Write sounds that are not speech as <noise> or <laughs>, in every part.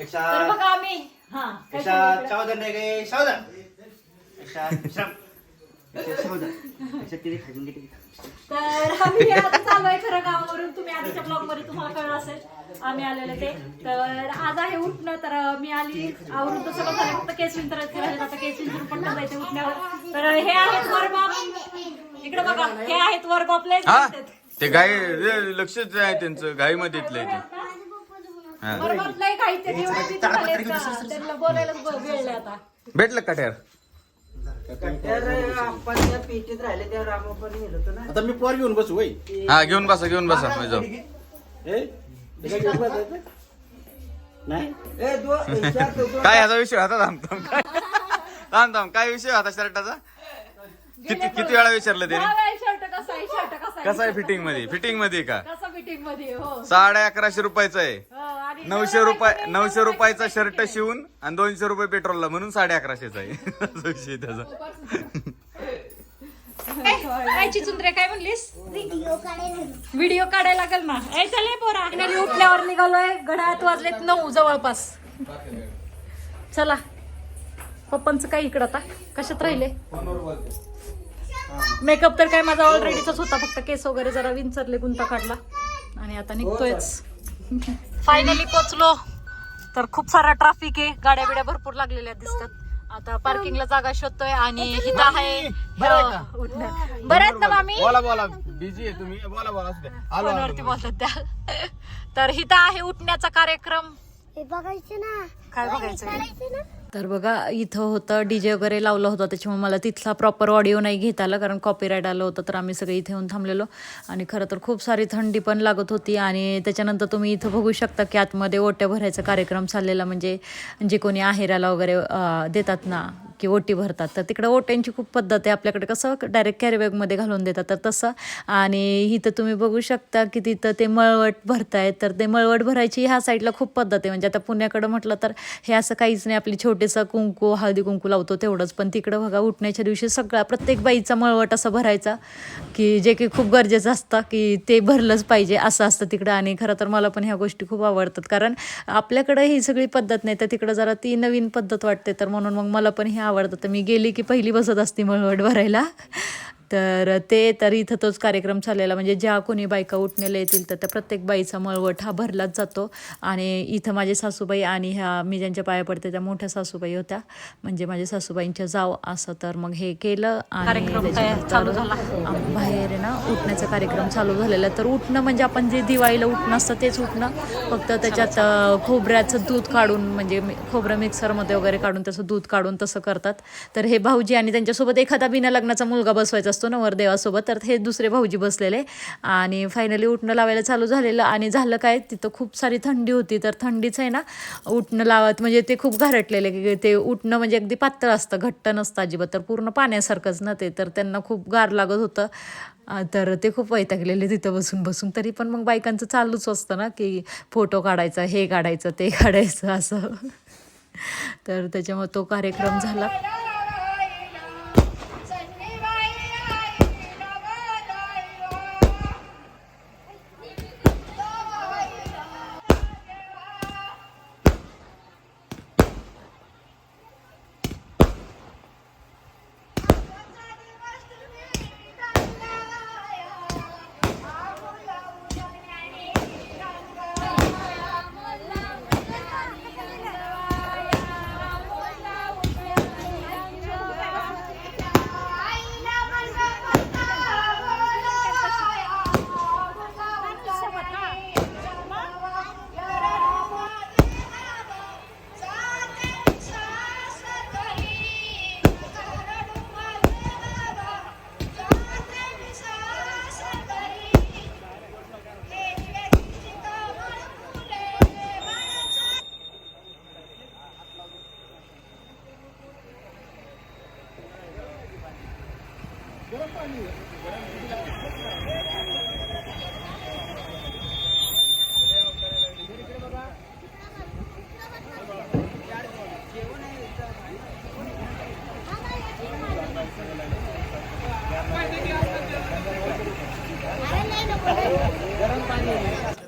एकशा तर बघा आम्ही. हा काय एकशा सांगितलं? चौदा नाही गे चौदा. एकशा श्रम एकशा चौदा. एकशा तिरीक खाजून घे तिरीक. तर आम्ही आता चालू आहे खरं गावावरून तुम्ही आधीच्या ब्लॉगमध्ये तुम्हाला कळलं असेल आम्ही आलेले ते. तर आज आहे उठणं तर मी आली. आवरून तर सगळं झालं. फक्त केस राहिले आता केस विंतरून पण जायचे उठण्यावर तर हे आहेत वरबाप इकडे बघा हे आहेत वरबापले हा ते गाय लक्षच आहे त्यांचं. गायमध्ये इथलं ते. हा. वरबापलाही काही ते एवढे तिथे झालेत का? त्यांना बोलायलाच ब- वेळ नाही आता. भेटलं का ठेर तर आपण त्या पेटीत राहिले त्या रामापण नेलं होतं ना. आता मी पोर घेऊन बसू वय. हा घेऊन बसा घेऊन बसा मी जाऊ. ए हे काय घेऊन बसायचं? नाही? ए दो चार दोन- काय ह्याचा विषय होता? थांब थांब काय थांब थांब. काय विषय होता शर्टाचा? किती किती वेळा विचारलं त्याने? शर्ट कसा आहे? शर्ट कसा आहे? कसा आहे फिटिंगमध्ये? फिटिंगमध्ये का? कसा फिटिंगमध्ये? हो. साडे अकराशे रुपयाचा आहे. नऊशे रुपये नऊशे रुपयाचा शर्ट शिवून आणि दोनशे रुपये पेट्रोलला म्हणून साडे अकराशेचा आहे. असा विषय त्याचा काय चिचुंद्रे काय म्हणलीस? व्हिडिओ काढायला लागेल ना. चले पोरा. उठल्यावर निघालोय. घड्याळात वाजलेत नऊ जवळपास. चला. पप्पांचं काय इकडं आता? कशात राहिले? मेकअप तर काय माझा ऑलरेडीच होता. फक्त केस वगैरे जरा विंचरले गुंता काढला. आणि आता निघतोयच. फायनली पोचलो. तर खूप सारा ट्रॅफिक आहे. गाड्या बिड्या भरपूर लागलेल्या दिसतात. आता पार्किंगला जागा शोधतोय आणि इथं आहे हो. बरं आहेत ना मामी? बोला बोला. बिझी आहे तुम्ही? बोला बोला असू द्या. आलो आलो फोनवरती बोलतात त्या तर इथं आहे उठण्याचा कार्यक्रम. हे बघायचं ना. काय बघायचं? करायचं ना? तर बघा इथं होतं डीजे वगैरे लावलं होतं त्याच्यामुळे मला तिथला प्रॉपर ऑडिओ नाही घेता आला कारण कॉपीराईट आलं होतं तर आम्ही सगळे इथे येऊन थांबलेलो. आणि खरं तर खूप सारी थंडी पण लागत होती आणि त्याच्यानंतर तुम्ही इथं बघू शकता की आतमध्ये ओट्या भरायचा कार्यक्रम चाललेला म्हणजे जे कोणी आहेराला वगैरे देतात ना की ओटी भरतात. तर तिकडं ओट्यांची खूप पद्धत आहे. आपल्याकडे कसं डायरेक्ट कॅरीबॅगमध्ये घालून देतात. तर तसं. आणि इथं तुम्ही बघू शकता की तिथं ते मळवट भरतायत. तर ते मळवट भरायची ह्या साईडला खूप पद्धत आहे. म्हणजे आता पुण्याकडं म्हटलं तर हे असं काहीच नाही. आपली छोटेसं कुंकू हळदी कुंकू लावतो तेवढंच. पण तिकडं बघा उठण्याच्या दिवशी सगळा प्रत्येक बाईचा मळवट असा भरायचा की जे की खूप गरजेचं असतं की ते भरलंच पाहिजे. असं असतं तिकडं. आणि खरं तर मला पण ह्या गोष्टी खूप आवडतात. कारण आपल्याकडं ही सगळी पद्धत नाही. तर तिकडं जरा ती नवीन पद्धत वाटते. तर म्हणून मग मला पण हे आवडतं. तर मी गेली की पहिली बसत असते मळवट भरायला तर ते तर इथं तोच कार्यक्रम चाललेला. म्हणजे ज्या कोणी बायका उठण्याला येतील तर त्या प्रत्येक बाईचा मळवट हा भरलाच जातो. आणि इथं माझे सासूबाई आणि ह्या मी ज्यांच्या पाया पडते त्या मोठ्या सासूबाई होत्या. म्हणजे माझ्या सासूबाईंच्या जाव असं तर मग हे केलं आणि चालू झाला? बाहेर ना उठण्याचा कार्यक्रम चालू झालेला. तर उठणं म्हणजे आपण जे दिवाळीला उठणं असतं तेच उठणं. फक्त त्याच्यात खोबऱ्याचं दूध काढून म्हणजे खोबरं मिक्सरमध्ये वगैरे काढून त्याचं दूध काढून तसं करतात. तर हे भाऊजी आणि त्यांच्यासोबत एखादा बिना लग्नाचा मुलगा बसवायचा असतो. असतो नवरदेवासोबत तर हे दुसरे भाऊजी बसलेले. आणि फायनली उठणं लावायला चालू झालेलं. आणि झालं काय तिथं खूप सारी थंडी होती. तर थंडीच आहे ना उठणं लावत म्हणजे ते खूप घारटलेले. की ते उठणं म्हणजे अगदी पातळ असतं घट्ट नसतं अजिबात. तर पूर्ण पाण्यासारखंच ना ते. तर त्यांना खूप गार लागत होतं. तर ते खूप वैतागलेले तिथं बसून बसून. तरी पण मग बायकांचं चालूच असतं ना की फोटो काढायचा हे काढायचं ते काढायचं असं. तर त्याच्यामुळे तो कार्यक्रम झाला.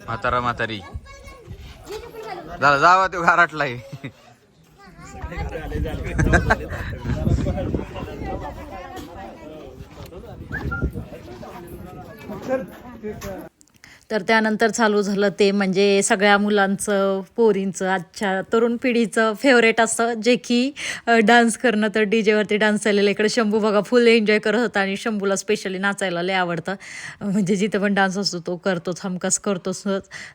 म्हातारा म्हातारी. झालं जावा तो घराटलाय <laughs> ¿Qué tal? तर त्यानंतर चालू झालं ते म्हणजे सगळ्या मुलांचं पोरींचं आजच्या तरुण पिढीचं फेवरेट असतं जे की डान्स करणं तर डी जेवरती डान्स झालेलं इकडे शंभू बघा फुल एन्जॉय करत होता आणि शंभूला स्पेशली नाचायला लय आवडतं. म्हणजे जिथं पण डान्स असतो तो करतोच हमकास करतोच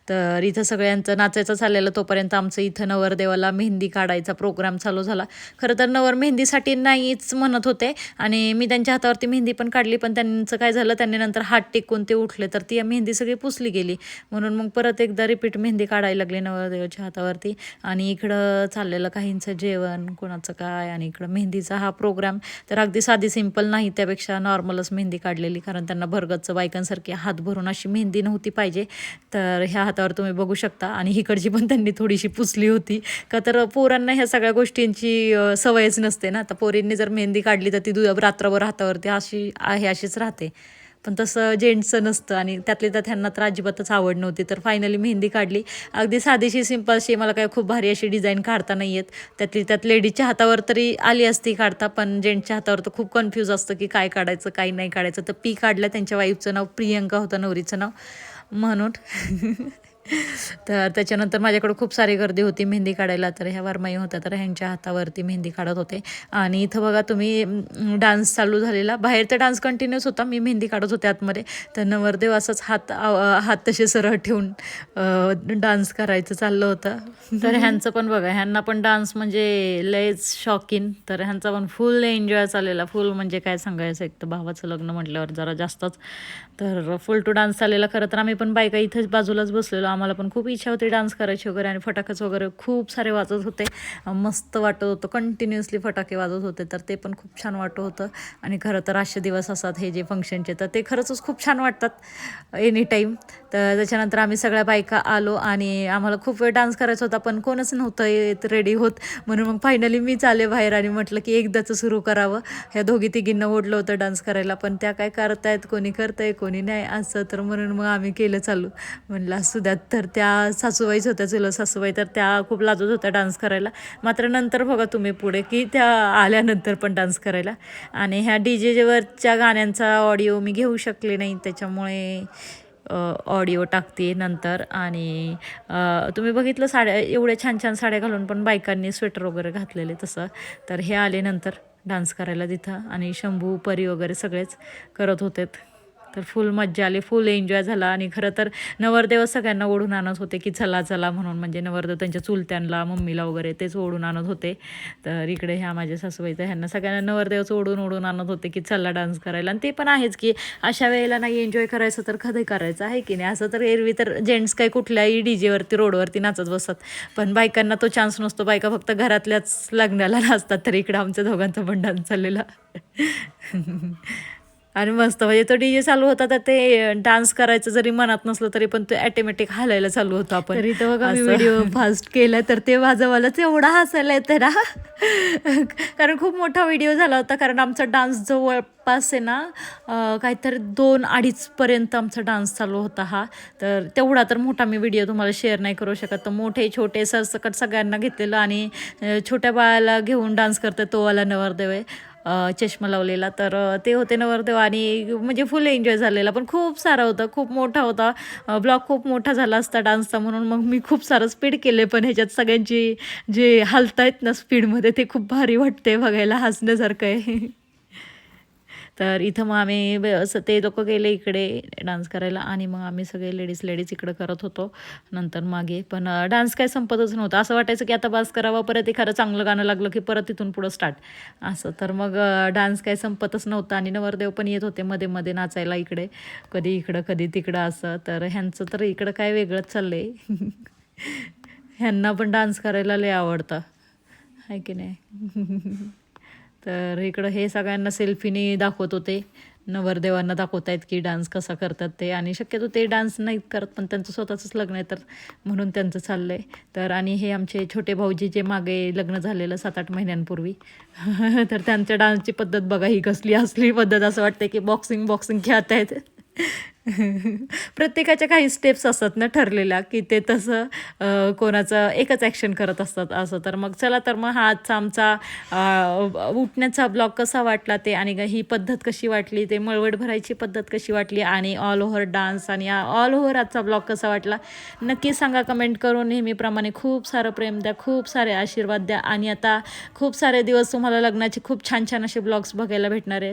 तर इथं सगळ्यांचं नाचायचं चाललेलं तोपर्यंत आमचं इथं नवरदेवाला मेहंदी काढायचा प्रोग्राम चालू झाला. खरं तर नवर मेहंदीसाठी नाहीच म्हणत होते आणि मी त्यांच्या हातावरती मेहंदी पण काढली पण त्यांचं काय झालं त्यांनी नंतर हात टेकून ते उठले. तर ती मेहंदी सगळी पुसली. गेली. म्हणून मग परत एकदा रिपीट मेहंदी काढायला लागली नवरदेवाच्या हातावरती. आणि इकडं चाललेलं काहींचं जेवण कोणाचं काय आणि इकडं मेहंदीचा हा प्रोग्राम तर अगदी साधी सिंपल नाही त्यापेक्षा नॉर्मलच मेहंदी काढलेली. कारण त्यांना भरगतचं बायकांसारखी हात भरून अशी मेहंदी नव्हती पाहिजे. तर ह्या हातावर तुम्ही बघू शकता. आणि इकडची पण त्यांनी थोडीशी पुसली होती. का तर पोरांना ह्या सगळ्या गोष्टींची सवयच नसते ना. तर पोरींनी जर मेहंदी काढली तर ती दु रात्रभर हातावरती अशी आहे अशीच राहते. पण तसं जेंट्सचं नसतं आणि त्यातले तर ह्यांना तर अजिबातच आवड नव्हती. तर फायनली मेहंदी काढली. अगदी साधीशी अशी मला काय खूप भारी अशी डिझाईन काढता नाही येत. त्यातली त्यात लेडीजच्या हातावर तरी आली असती काढता पण जेंट्सच्या हातावर तर खूप कन्फ्यूज असतं की काय काढायचं काय नाही काढायचं. तर पी काढलं त्यांच्या वाईफचं नाव प्रियंका होतं नवरीचं नाव. म्हणून <laughs> <laughs> तर त्याच्यानंतर माझ्याकडे खूप सारी गर्दी होती मेहंदी काढायला. तर ह्या वरमाई होत्या तर ह्यांच्या हातावरती मेहंदी काढत होते. आणि इथं बघा तुम्ही डान्स चालू झालेला. बाहेर तर डान्स कंटिन्यूस होता. मी मेहंदी काढत होते आतमध्ये. तर नवरदेव असंच हात हात तसे सरळ ठेवून डान्स करायचं चाललं होतं. तर ह्यांचं पण बघा ह्यांना पण डान्स म्हणजे लयच शॉकिन तर ह्यांचा पण फुल एन्जॉय चाललेला. फुल म्हणजे काय सांगायचं एक तर भावाचं लग्न म्हटल्यावर जरा जास्तच. तर फुल टू डान्स चाललेला. खरं तर आम्ही पण बायका इथंच बाजूलाच बसलेलो. आम्हाला पण खूप इच्छा होती डान्स करायची वगैरे आणि फटाकेच वगैरे खूप सारे वाजत होते. मस्त वाटत होतं. कंटिन्युअसली फटाके वाजत होते. तर ते पण खूप छान वाटत होतं. आणि खरं तर असे दिवस असतात हे जे फंक्शनचे तर ते खरंच खूप छान वाटतात एनी टाईम तर त्याच्यानंतर आम्ही सगळ्या बायका आलो आणि आम्हाला खूप वेळ डान्स करायचा होता पण कोणच नव्हतं येत रेडी होत. म्हणून मग फायनली मीच आले बाहेर आणि म्हटलं की एकदाचं सुरू करावं. ह्या दोघी तिघींना ओढलं होतं डान्स करायला पण त्या काय करतायत कोणी करतंय कोणी नाही असं तर म्हणून मग आम्ही केलं चालू. म्हणलं असू द्यात तर त्या सासूबाईच होत्या चुलं सासूबाई तर त्या खूप लाजत होत्या डान्स करायला. मात्र नंतर बघा तुम्ही पुढे की त्या आल्यानंतर पण डान्स करायला. आणि ह्या डी जेवरच्या गाण्यांचा ऑडिओ मी घेऊ शकले नाही त्याच्यामुळे ऑडिओ टाकते नंतर. आणि तुम्ही बघितलं साड्या एवढ्या छान छान साड्या घालून पण बायकांनी स्वेटर वगैरे घातलेले तसं. तर हे आले नंतर डान्स करायला तिथं. आणि शंभू परी वगैरे सगळेच करत होते तर फुल मज्जा आली फुल एन्जॉय झाला. आणि खरं तर नवरदेव सगळ्यांना ओढून आणत होते की चला चला म्हणून. म्हणजे नवरदेव त्यांच्या चुलत्यांना मम्मीला वगैरे तेच ओढून आणत होते. तर इकडे ह्या माझ्या सासूबाई तर ह्यांना सगळ्यांना नवरदेवच ओढून ओढून आणत होते की चला डान्स करायला. आणि ते पण आहेच की अशा वेळेला नाही एन्जॉय करायचं तर कधी करायचं? आहे की नाही? असं तर एरवी तर जेंट्स काही कुठल्याही डी जेवरती रोडवरती नाचत बसतात. पण बायकांना तो चान्स नसतो. बायका फक्त घरातल्याच लग्नाला नाचतात. तर इकडं आमच्या दोघांचा पण डान्स चाललेला <laughs> आणि मस्त म्हणजे तो डीजे चालू होता तर ते डान्स करायचं जरी मनात नसलं तरी पण ते ऑटोमॅटिक हालायला चालू होतं आपण. तरी तर बघा व्हिडिओ फास्ट केला तर ते माझं मलाच एवढा हसायला येतं ना. कारण खूप मोठा व्हिडिओ झाला होता कारण आमचा डान्स जवळपास आहे ना काहीतरी दोन अडीचपर्यंत आमचा डान्स चालू होता हा. तर तेवढा तर मोठा मी व्हिडिओ तुम्हाला शेअर नाही करू शकत. तर मोठे छोटे सरसकट सगळ्यांना घेतलेलं आणि छोट्या बाळाला घेऊन डान्स करते तो वाला नवरदेव आहे. चष्मा लावलेला. तर ते होते नवरदेव आणि म्हणजे फुल एन्जॉय झालेला. पण खूप सारा होता खूप मोठा होता. ब्लॉग खूप मोठा झाला असता डान्सचा म्हणून. मग मी खूप सारं स्पीड केले. पण ह्याच्यात सगळ्यांची जे हलतायत ना स्पीडमध्ये ते खूप भारी वाटते बघायला हसण्यासारखं आहे. तर इथं मग आम्ही ब- असं ते लोक गेले इकडे डान्स करायला आणि मग आम्ही सगळे लेडीज लेडीज इकडं करत होतो. नंतर मागे पण डान्स काय संपतच नव्हता. असं वाटायचं की आता बास करावा परत एखादं चांगलं गाणं लागलं की परत तिथून पुढं स्टार्ट असं. तर मग डान्स काय संपतच नव्हता आणि नवरदेव पण येत होते मध्ये मध्ये नाचायला इकडे. कधी इकडं कधी तिकडं असं. तर ह्यांचं तर इकडं काय वेगळंच चाललंय. <laughs> ह्यांना पण डान्स करायला लय आवडतं. आहे की नाही? <laughs> तर इकडं हे सगळ्यांना सेल्फीने दाखवत होते. नवरदेवांना दाखवत आहेत की डान्स कसा करतात ते. आणि शक्यतो ते डान्स नाही करत पण त्यांचं स्वतःचंच लग्न आहे तर म्हणून त्यांचं चाललं आहे तर आणि हे आमचे छोटे भाऊजी जे मागे लग्न झालेलं सात आठ महिन्यांपूर्वी <laughs> तर त्यांच्या डान्सची पद्धत बघा ही कसली असली पद्धत असं वाटते की बॉक्सिंग बॉक्सिंग खेळत आहेत प्रत्येकाच्या काही स्टेप्स असतात ना ठरलेल्या की ते तसं कोणाचं एकच ॲक्शन करत असतात असं. तर मग चला तर मग हा आजचा आमचा उठण्याचा ब्लॉग कसा वाटला ते आणि ही पद्धत कशी वाटली ते मळवट भरायची पद्धत कशी वाटली आणि ऑल ओव्हर डान्स आणि ऑल ओव्हर आजचा ब्लॉग कसा वाटला नक्की सांगा कमेंट करून. नेहमीप्रमाणे खूप सारं प्रेम द्या खूप सारे आशीर्वाद द्या आणि आता खूप सारे दिवस तुम्हाला लग्नाचे खूप छान छान असे ब्लॉग्स बघायला भेटणार आहेत.